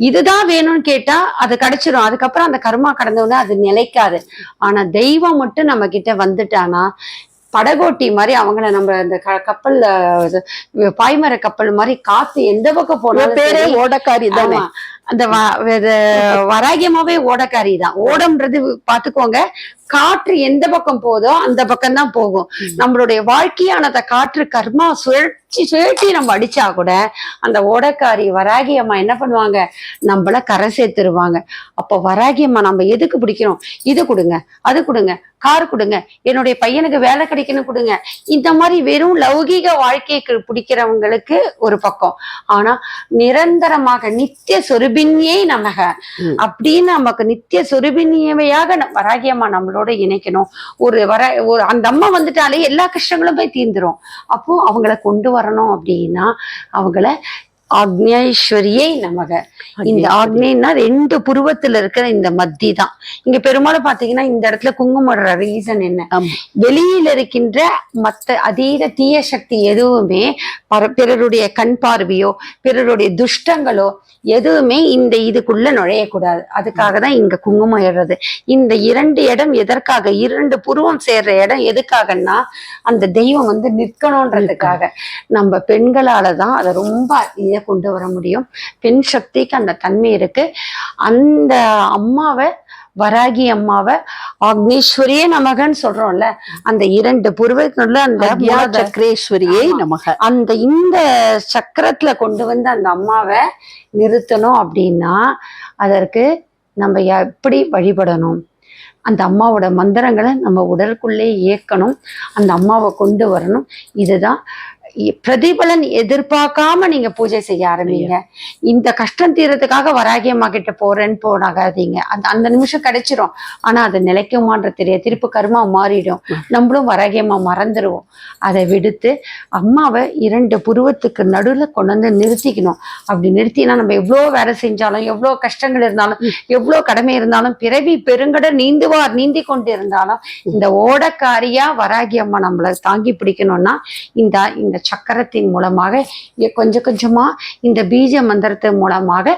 இதுதான் வேணும்னு கேட்டா அது கிடைச்சிரும். அதுக்கப்புறம் அந்த கர்மா கடந்தவுடனே அது நிலைக்காது. ஆனா தெய்வம் மட்டும் நம்ம கிட்ட வந்துட்டானா படகோட்டி மாதிரி அவங்கள நம்ம அந்த க- கப்பல்ல பாய்மர கப்பல் மாதிரி காத்து எந்த பக்கம் போனாலும் பேரே ஓடக்காரி தானே. அந்த வராகியமாவே ஓடக்காரி தான். ஓடம்ன்றது பாத்துக்கோங்க. காற்று எந்த பக்கம் போதோ அந்த பக்கம் தான் போகும். நம்மளுடைய வாழ்க்கையானத காற்று கர்மா சுழற்சி சுழற்சி நம்ம அடிச்சா கூட அந்த ஓடக்காரி வராகி அம்மா என்ன பண்ணுவாங்க? நம்மள கரை சேர்த்துருவாங்க. அப்போ வராகி அம்மா நம்ம எதுக்கு பிடிக்கிறோம்? இது கொடுங்க அது கொடுங்க கார் கொடுங்க என்னுடைய பையனுக்கு வேலை கிடைக்கணும் கொடுங்க. இந்த மாதிரி வெறும் லௌகீக வாழ்க்கைக்கு பிடிக்கிறவங்களுக்கு ஒரு பக்கம். ஆனா நிரந்தரமாக நித்திய சொருபின்யே நமக. அப்படின்னு நமக்கு நித்திய சொருபினியவையாக நம் வராகியம்மா நம்மளோட இணைக்கணும். ஒரு வர ஒரு அந்த அம்மா வந்துட்டாலே எல்லா கஷ்டங்களும் போய் தீர்ந்துரும். அப்போ அவங்கள கொண்டு வரணும் அப்படின்னா அவங்கள ஆக்னேஸ்வரியை நமக. இந்த ஆக்னேன்னா ரெண்டு புருவத்துல இருக்கிற இந்த மத்தி தான் இங்க பெரும்பாலும் பாத்தீங்கன்னா இந்த இடத்துல குங்குமம் ரீசன் என்ன. வெளியில இருக்கின்ற மத்த அதீத தீய சக்தி எதுவுமே பிறருடைய கண் பார்வையோ பிறருடைய துஷ்டங்களோ எதுவுமே இந்த இதுக்குள்ள நுழையக்கூடாது. அதுக்காக தான் இங்க குங்குமம் ஏறுறது. இந்த இரண்டு இடம் எதற்காக? இரண்டு புருவம் சேர்ற இடம் எதுக்காகன்னா அந்த தெய்வம் வந்து நிற்கணுன்றதுக்காக. நம்ம பெண்களால தான் அதை ரொம்ப இதை கொண்டு வர முடியும். பெண் சக்திக்கு அந்த தன்மை இருக்கு. அந்த அம்மாவை வராகி அம்மாவை ஆக்னேஸ்வரியே நமகன்னு சொல்றோம்ல. அந்த இரண்டு புருவத்துள்ள அந்த சக்கரேஸ்வரியை. நமக. அந்த இந்த சக்கரத்துல கொண்டு வந்து அந்த அம்மாவை நிறுத்தணும் அப்படின்னா அதற்கு நம்ம எப்படி வழிபடணும்? அந்த அம்மாவோட மந்திரங்களை நம்ம உடலுக்குள்ளே இயக்கணும். அந்த அம்மாவை கொண்டு வரணும். இதுதான் பிரதிபலன் எதிர்பார்க்காம நீங்க பூஜை செய்ய ஆரம்பிங்க. இந்த கஷ்டம் தீரத்துக்காக வராகி அம்மா கிட்ட போறேன்னு போனாகாதீங்க. அந்த அந்த நிமிஷம் கிடைச்சிரும். ஆனா அது நிலைக்குமான்ற தெரியாது திருப்பு கருமா மாறிடும். நம்மளும் வராகி அம்மா மறந்துடுவோம் அதை விடுத்து அம்மாவை இரண்டு புருவத்துக்கு நடுவில் கொண்டு வந்து நிறுத்திக்கணும். அப்படி நிறுத்தினா நம்ம எவ்வளோ வேலை செஞ்சாலும் எவ்வளோ கஷ்டங்கள் இருந்தாலும் எவ்வளோ கடமை இருந்தாலும் பிறவி பெருங்கடல் நீந்துவார் நீந்தி கொண்டு இருந்தாலும் இந்த ஓடக்காரியா வராகி அம்மா நம்மளை தாங்கி பிடிக்கணும்னா இந்த இந்த சக்கரத்தின் மூலமாக கொஞ்சம் கொஞ்சமா இந்த பீஜ மந்திரத்தின் மூலமாக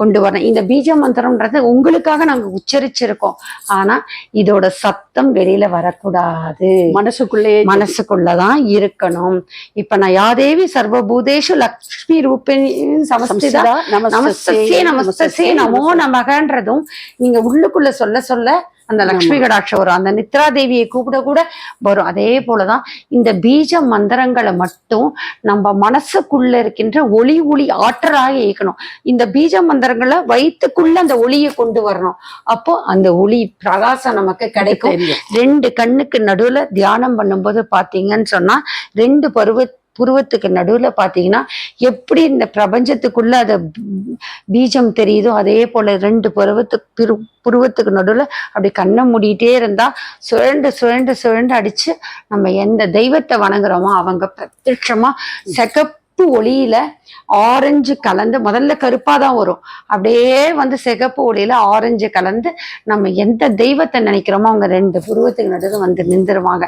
கொண்டு வரணும். இந்த பீஜ மந்திரம்ன்றது உங்களுக்காக நாங்க உச்சரிச்சிருக்கோம். ஆனா இதோட சத்தம் வெளியில வரக்கூடாது. மனசுக்குள்ளே மனசுக்குள்ளதான் இருக்கணும். இப்ப நான் யாதேவி சர்வபூதேஷு லக்ஷ்மி ரூபிணி சமஸ்திதா நமஸ்தே நமஸ்தே நமோ நமகன்றதும் நீங்க உள்ளுக்குள்ள சொல்ல சொல்ல அந்த லக்ஷ்மி கடாட்சம் வரும் அந்த நித்ரா தேவியை கூப்பிட கூட வரும். அதே போலதான் இந்த பீஜ மந்திரங்களை மட்டும் நம்ம மனசுக்குள்ள இருக்கின்ற ஒளி ஒளி ஆற்றலாக இயக்கணும். இந்த பீஜ மந்திரங்களை வயிற்றுக்குள்ள அந்த ஒளியை கொண்டு வரணும். அப்போ அந்த ஒளி பிரகாசம் நமக்கு கிடைக்கும். ரெண்டு கண்ணுக்கு நடுவுல தியானம் பண்ணும்போது பாத்தீங்கன்னு சொன்னா ரெண்டு பருவ புருவத்துக்கு நடுவுல பாத்தீங்கன்னா எப்படி இந்த பிரபஞ்சத்துக்குள்ள அத பீஜம் தெரியுதோ அதே போல ரெண்டு பருவத்துக்கு பிரு புருவத்துக்கு நடுவுல அப்படி கண்ணை மூடிட்டே இருந்தா சுழண்டு சுழண்டு சுழண்டு அடிச்சு நம்ம எந்த தெய்வத்தை வணங்குறோமோ அவங்க பிரத்யட்சமா சிகப்பு ஒளியில ஆரஞ்சு கலந்து முதல்ல கருப்பா தான் வரும். அப்படியே வந்து சிகப்பு ஒளியில ஆரஞ்சு கலந்து நம்ம எந்த தெய்வத்தை நினைக்கிறோமோ அவங்க ரெண்டு புருவத்துக்கு நடுவில் வந்து நின்றுருவாங்க.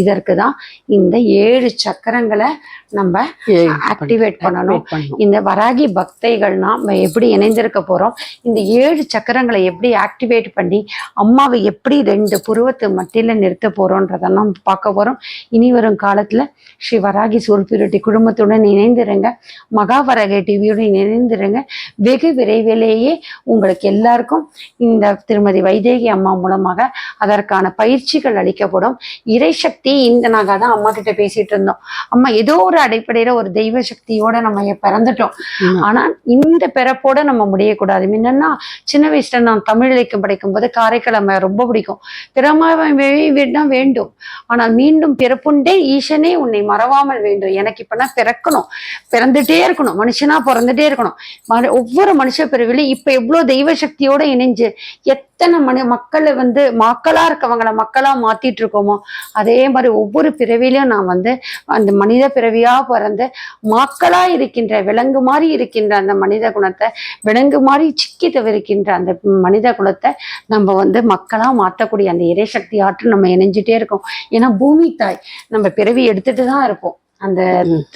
இதற்கு தான் இந்த ஏழு சக்கரங்களை நம்ம ஆக்டிவேட் பண்ணணும். இந்த வராகி பக்தைகள்னா நம்ம எப்படி இணைந்திருக்க போறோம்? இந்த ஏழு சக்கரங்களை எப்படி ஆக்டிவேட் பண்ணி அம்மாவை எப்படி ரெண்டு புருவத்து மத்தியில நிறுத்த போறோன்றதெல்லாம் பார்க்க போறோம். இனி வரும் காலத்துல ஸ்ரீ வராகி சூழ்பிரட்டி குடும்பத்துடன் இணைந்திருங்க. மகாவராகி டிவியுடன் இணைந்திருங்க. வெகு விரைவிலேயே உங்களுக்கு எல்லாருக்கும் இந்த திருமதி வைதேகி அம்மா மூலமாக அதற்கான பயிற்சிகள் அளிக்கப்படும். இறைசக்தி இந்த நாங்க தான் அம்மா கிட்ட பேசிட்டு இருந்தோம். அம்மா ஏதோ ஒரு அடிப்படையில ஒரு தெய்வ சக்தியோட நம்ம பிறந்துட்டோம். ம். ஆனா இந்த பிறப்போட நம்ம முடியக்கூடாது. முன்னா சின்ன வயசுல நான் தமிழ் இலக்கியம் படிக்கும் போது காரைக்கிழமை ரொம்ப பிடிக்கும். பிறமாவை தான் வேண்டும். ஆனால் மீண்டும் பிறப்புண்டே ஈசனே உன்னை மறவாமல் வேண்டும். எனக்கு இப்ப நான் பிறக்கணும். பிறந்துட்டே இருக்கணும். மனுஷனா பிறந்துட்டே இருக்கணும். ஒவ்வொரு மனுஷ பிறவிலையும் இப்ப எவ்வளவு தெய்வ சக்தியோட இணைஞ்சு எத்தனை மனு மக்களை வந்து மக்களா இருக்கவங்கள மக்களா மாத்திட்டு இருக்கோமோ அதே மாதிரி ஒவ்வொரு பிறவிலையும் நான் வந்து அந்த மனித பிறவியா பிறந்து மக்களா இருக்கின்ற விலங்கு மாதிரி இருக்கின்ற அந்த மனித குணத்தை விலங்கு மாதிரி சிக்கி தவிர்க்கின்ற அந்த மனித குலத்தை நம்ம வந்து மக்களா மாற்றக்கூடிய அந்த இறைசக்தி ஆற்றும் நம்ம இணைஞ்சிட்டே இருக்கோம். ஏன்னா பூமி தாய் நம்ம பிறவி எடுத்துட்டு தான் இருப்போம். அந்த.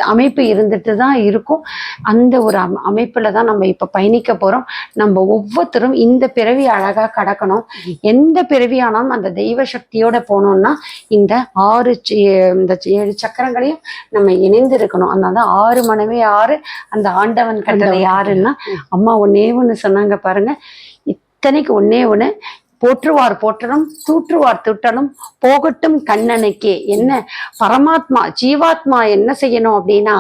அமைப்பு இருந்துட்டு தான் இருக்கும். அந்த ஒரு அம- அமைப்புல தான் நம்ம இப்ப பயணிக்க போறோம். நம்ம ஒவ்வொருத்தரும் இந்த பிறவி அழகா கடக்கணும். எந்த பிறவியானாலும் அந்த தெய்வ சக்தியோட போனோம்னா இந்த ஆறு இந்த ஏழு சக்கரங்களையும் நம்ம இணைந்து இருக்கணும் அதனால ஆறு மனமே ஆறு அந்த ஆண்டவன் கட்டளை யாருன்னா அம்மா ஒன்னே ஒண்ணு சொன்னாங்க பாருங்க. இத்தனைக்கு ஒன்னே ஒண்ணு போற்றுவார் போற்றணும் தூற்றுவார் துட்டனும் போகட்டும் கண்ணனுக்கே. என்ன? பரமாத்மா ஜீவாத்மா என்ன செய்யணும் அப்படின்னா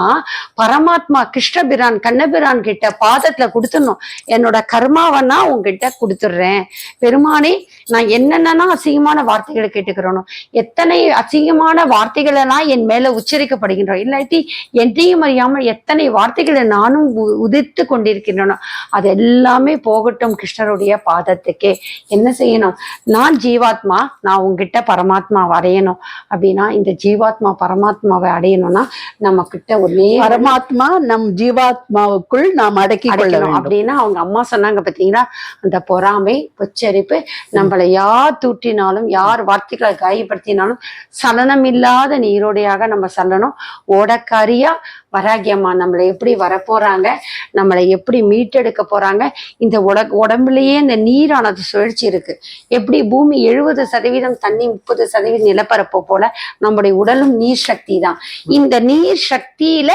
பரமாத்மா கிருஷ்ணபிரான் கண்ணபிரான் கிட்ட பாதத்துல கொடுத்துடணும். என்னோட கர்மாவனா உங்ககிட்ட கொடுத்துடுறேன். பெருமானே நான் என்னென்னா அசிங்கமான வார்த்தைகளை கேட்டுக்கிறோனோ எத்தனை அசிங்கமான வார்த்தைகள் எல்லாம் என் மேல உச்சரிக்கப்படுகின்றோம் இல்லாட்டி என்னையும் அறியாமல் எத்தனை வார்த்தைகளை நானும் உ- உதிர்த்து கொண்டிருக்கின்றனோ அது எல்லாமே போகட்டும் கிருஷ்ணருடைய பாதத்துக்கே. என்ன செய்யணும். நான் ஜீவாத்மா நான் உங்ககிட்ட பரமாத்மா அடையணும். அப்படின்னா இந்த ஜீவாத்மா பரமாத்மாவை அடையணும்னா நம்ம கிட்ட ஒரே பரமாத்மா நம் ஜீவாத்மாவுக்குள் நாம் அடக்கி கொள்ள அடைக்கணும். வேண்டும். அப்படின்னா அவங்க அம்மா சொன்னாங்க பாத்தீங்களா? அந்த பொறாமை பொச்சரிப்பு நம்மளை யார் தூற்றினாலும் யார் வார்த்தைகளை காயப்படுத்தினாலும் சலனம் இல்லாத நீரோடையாக நம்ம சொல்லணும். ஓடக்காரியா வராகி அம்மா நம்மளை எப்படி வரப்போறாங்க? நம்மளை எப்படி மீட்டெடுக்க போறாங்க? இந்த உட உடம்புலயே இந்த நீரானது சுழற்சி இருக்கு. எப்படி பூமி எழுபது சதவீதம் தண்ணி முப்பது சதவீதம் நிலப்பரப்பு போல நம்முடைய உடலும் நீர் சக்தி தான். இந்த நீர் சக்தியில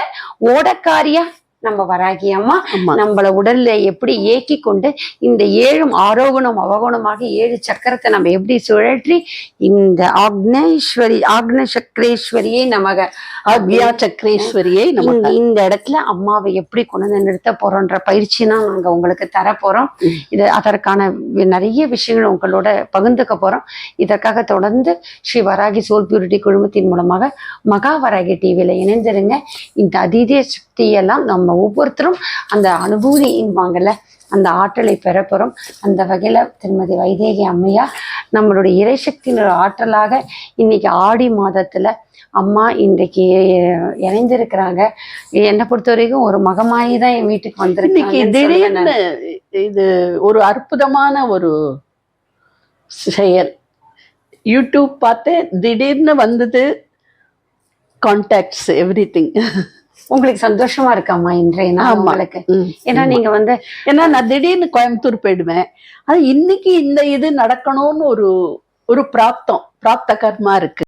ஓடக்காரியா நம்ம வராகி அம்மா நம்மள உடல்ல எப்படி ஏக்கி கொண்டு இந்த ஏழும் ஆரோகணம் அவகுணமாக ஏழு சக்கரத்தை நம்ம எப்படி சுழற்றி இந்த ஆக்னேஸ்வரி ஆக்ன சக்கரேஸ்வரியை நமக ஆக்யா சக்கரேஸ்வரியை நமக்கு இந்த இடத்துல அம்மாவை எப்படி கொண்டு வந்து நிறுத்த போறோன்ற பயிற்சினா நாங்க உங்களுக்கு தர போறோம். இது அதற்கான நிறைய விஷயங்கள் உங்களோட பகிர்ந்துக்க போறோம். இதற்காக தொடர்ந்து ஸ்ரீ வராகி சோல் பியூரிட்டி குழுமத்தின் மூலமாக மகா வராகி டிவியில இணைந்திருங்க. இந்த அதீத சக்தியெல்லாம் நம்ம ஒவ்வொருத்தரும் அந்த அனுபூதிவாங்கல்ல அந்த ஆற்றலை பெறப்போறோம். அந்த வகையில திருமதி வைதேகி அம்மையா நம்மளுடைய இறைசக்தியின் ஒரு ஆற்றலாக இன்னைக்கு ஆடி மாதத்துல அம்மா இன்றைக்கு இணைந்திருக்கிறாங்க. என்னை பொறுத்த வரைக்கும் ஒரு மகமாயி தான் என் வீட்டுக்கு வந்திருக்காங்க திடீர்னு இது ஒரு அற்புதமான ஒரு செயல். யூடியூப் பார்த்து திடீர்னு வந்தது கான்டாக்ட்ஸ் எவ்ரி திங் உங்களுக்கு சந்தோஷமா இருக்காம்மா இன்றைய நாள். உங்களுக்கு? ஏன்னா நீங்க வந்து ஏன்னா நான் திடீர்னு கோயம்புத்தூர் போயிடுவேன். அது இன்னைக்கு இந்த இது நடக்கணும்னு ஒரு ஒரு பிராப்தம் பிராப்த கர்மா இருக்கு.